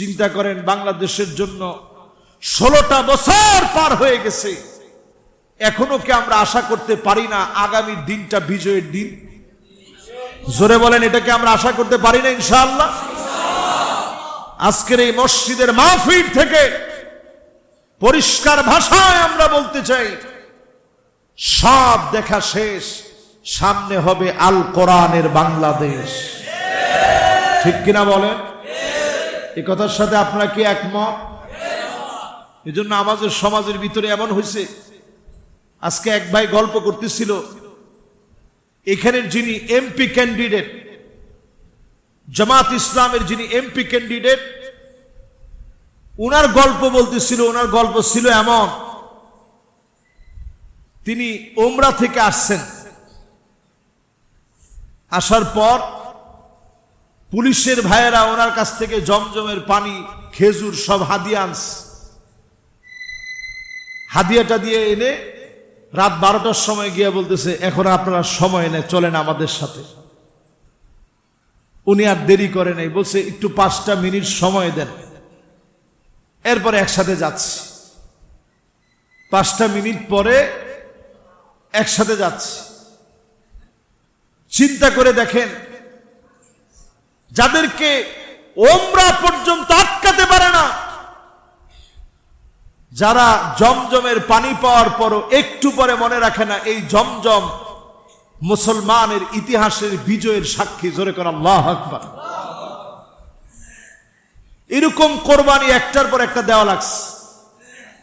চিন্তা করেন, বাংলাদেশের জন্য ষোলোটা বছর পার হয়ে গেছে। এখনও কি আমরা আশা করতে পারি না আগামী দিনটা বিজয়ের দিন? জোরে বলেন এটাকে আমরা আশা করতে পারি না, ইনশাআল্লাহ? আজকের এই মসজিদের মাহফিল থেকে পরিষ্কার ভাষায় আমরা বলতে চাই, সব দেখা শেষ, সামনে হবে আল কোরআনের বাংলাদেশ। ঠিক কিনা বলেন? এই কথার সাথে আপনারা কি একমত? এই জন্য আমাদের সমাজের ভিতরে এমন হয়েছে। আজকে এক ভাই গল্প করতেছিল। এখানের যিনি এমপি ক্যান্ডিডেট জামাত ইসলামের যিনি এমপি ক্যান্ডিডেট ওনার গল্প বলতেছিল ওনার গল্প ছিল এমন। তিনি ওমরা থেকে আসছেন। আসার পর পুলিশের ভাইয়েরা ওনার কাছ থেকে জমজমের পানি, খেজুর সব হাদিয়া আনছে। হাদিয়াটা দিয়ে এনে রাত বারোটার সময় গিয়ে বলতেছে, এখন আপনারা সময় নেয় চলেন আমাদের সাথে। উনি আর দেরি করে নাই, বলছে, একটু পাঁচটা মিনিট সময় দেন। এরপরে একসাথে যাচ্ছি। পাঁচটা মিনিট পরে একসাথে যাচ্ছি। চিন্তা করে দেখেন যাদেরকে ওমরা পর্যন্ত আটকাতে পারে না, যারা জমজমের পানি পাওয়ার পরও একটু পরে মনে রাখে না, এই জমজম মুসলমানের ইতিহাসের বিজয়ের সাক্ষী, জোরে করা আল্লাহ আকবার। এরকম কোরবানি একটার পর একটা দেওয়া লাগছে।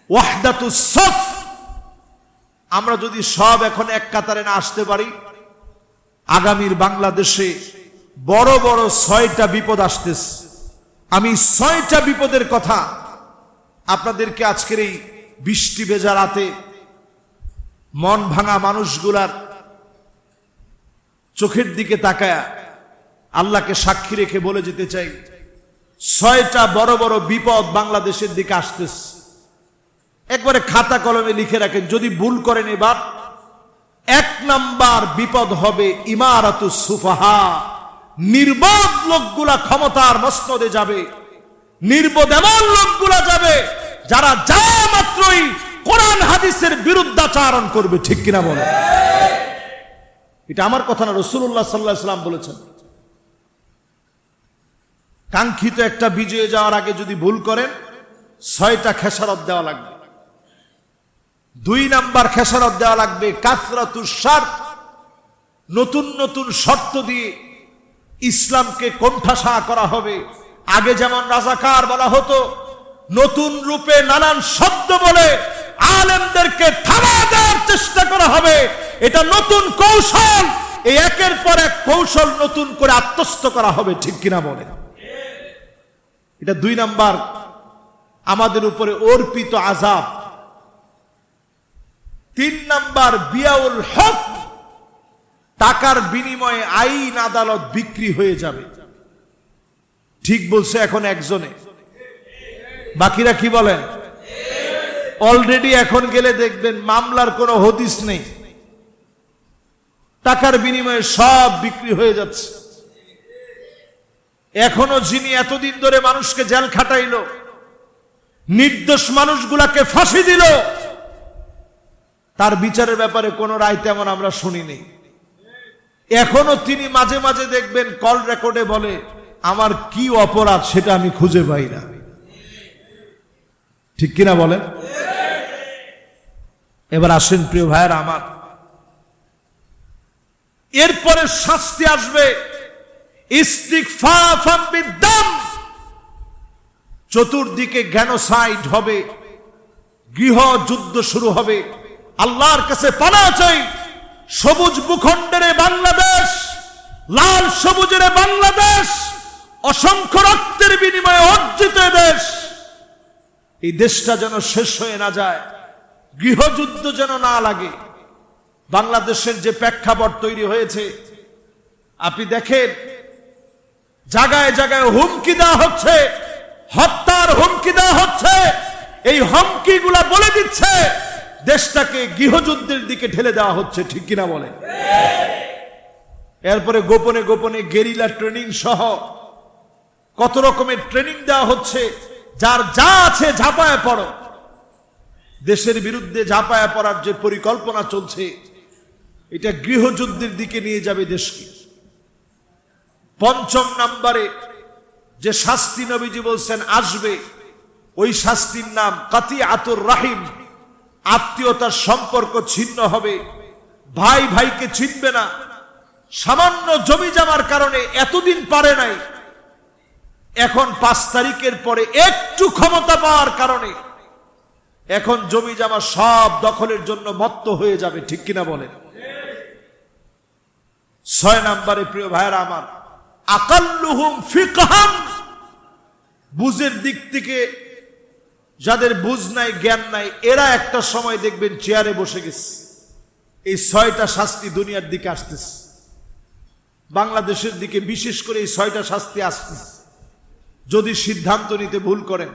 ওয়াহদাতু সফ। আমরা যদি সব এখন এক কাতারে না আসতে পারি, আগামীর বাংলাদেশে বড় বড় ছয়টা বিপদ আসতেছে। আমি ছয়টা বিপদের কথা আপনাদেরকে আজকের এই বৃষ্টি ভেজা রাতে মন ভাঙা মানুষগুলার চোখের দিকে তাকায়া আল্লাহকে সাক্ষী রেখে বলে যেতে চাই, ছয়টা বড় বড় বিপদ বাংলাদেশের দিকে আসতেছে। একবারে খাতা কলমে লিখে রাখেন, যদি ভুল করেন এবার, এক নাম্বার বিপদ হবে ইমারাতু সুফাহা। নির্বোধ লোকগুলা ক্ষমতার মসনদে যাবে। নির্বোধ এমন লোকগুলা যাবে যারা যা মাত্রই কোরআন, হাদিসের বিরুদ্ধাচারণ করবে, ঠিক কিনা বলে? এটা আমার কথা না রসুল্লাহ সাল্লাহ সাল্লাম বলেছেন। কাঙ্ক্ষিত একটা বিজয়ে যাওয়ার আগে যদি ভুল করেন, ছয়টা খেসারত দেওয়া লাগবে। দুই নাম্বার খেসারত দেওয়া লাগবে কাসরাতুসার নতুন নতুন শর্ত দিয়ে ইসলামকে কোণঠাসা করা হবে। আগে যেমন রাজাকার বলা হতো, নতুন রূপে নানান শব্দ বলে আলেমদেরকে থামা দেওয়ার চেষ্টা করা হবে। এটা নতুন কৌশল। এই একের পর এক কৌশল নতুন করে আত্মস্থ করা হবে, ঠিক কিনা বলে? এটা দুই নাম্বার। আমাদের উপরে অর্পিত আজাব তিন নাম্বার, বিয়াউল হক টাকার বিনিময়ে আইন আদালত বিক্রি হয়ে যাবে। ঠিক বলছে এখন একজনে। বাকিরা কি বলেন? অলরেডি এখন গেলে দেখবেন মামলার কোনো হদিস নেই। টাকার বিনিময়ে সব বিক্রি হয়ে যাচ্ছে। এখনও যিনি এতদিন ধরে মানুষকে জেল খাটাইল, নির্দোষ মানুষগুলাকে ফাঁসি দিল, তার বিচারের ব্যাপারে কোনো রায় তেমন আমরা শুনিনি। এখনও তিনি মাঝে মাঝে দেখবেন কল রেকর্ডে বলে, আমার কি অপরাধ সেটা আমি খুঁজে পাই না। ঠিক কিনা বলেন? এবার আসেন, প্রিয় ভাইয়ের, আমার। এরপরে শাস্তি আসবে চতুর্দিকে জ্ঞানোসাইড হবে গৃহ যুদ্ধ শুরু হবে, আল্লাহর কাছে পানা চাই। সবুজ ভূখণ্ডের বাংলাদেশ, লাল সবুজের বাংলাদেশ, অসংখ্য রক্তের বিনিময়ে অর্জিত দেশ। এই দেশটা যেন শেষ হয়ে না যায়, গৃহযুদ্ধ যেন না লাগে। বাংলাদেশের যে প্রেক্ষাপট তৈরি হয়েছে, আপনি দেখেন, জায়গায় জায়গায় হুমকি দেওয়া হচ্ছে, হত্যার হুমকি দেওয়া হচ্ছে, এই হুমকি গুলা বলে দিচ্ছে দেশটাকে গৃহযুদ্ধের দিকে ঠেলে দেওয়া হচ্ছে, ঠিক কিনা বলে এরপরে গোপনে গোপনে গেরিলা ট্রেনিং সহ কত রকমের ট্রেনিং দেওয়া হচ্ছে, যার যা আছে ঝাঁপায় পড়ো। দেশের বিরুদ্ধে ঝাঁপায় পড়ার যে পরিকল্পনা চলছে, এটা গৃহযুদ্ধের দিকে নিয়ে যাবে দেশকে। পঞ্চম নাম্বারে যে শাস্তি নবীজি বলছেন, আসবে, ওই শাস্তির নাম কাতি আতুর রাহিম। আত্মীয়তার সম্পর্ক ছিন্ন হবে। ভাই ভাইকে চিনবে না। সামান্য জমি জামার কারণে এতদিন পারে নাই। এখন পাঁচ তারিখের পরে একটু ক্ষমতা পাওয়ার কারণে এখন জমি জামা সব দখলের জন্য মত্ত হয়ে যাবে, ঠিক কিনা বলেন? ছয় নম্বরে প্রিয় ভাইরা আমার, আকাল্লুহুম ফিকহান। বুঝের দিক থেকে যাদের বুঝ নাই, জ্ঞান নাই, এরা একটা সময় দেখবেন চেয়ারে বসে গেছে। এই ছয়টা শাস্তি দুনিয়ার দিকে আসতেছে। বাংলাদেশের দিকে বিশেষ করে এই ছয়টা শাস্তি আসতেছে। যদি সিদ্ধান্ত নিতে ভুল করেন।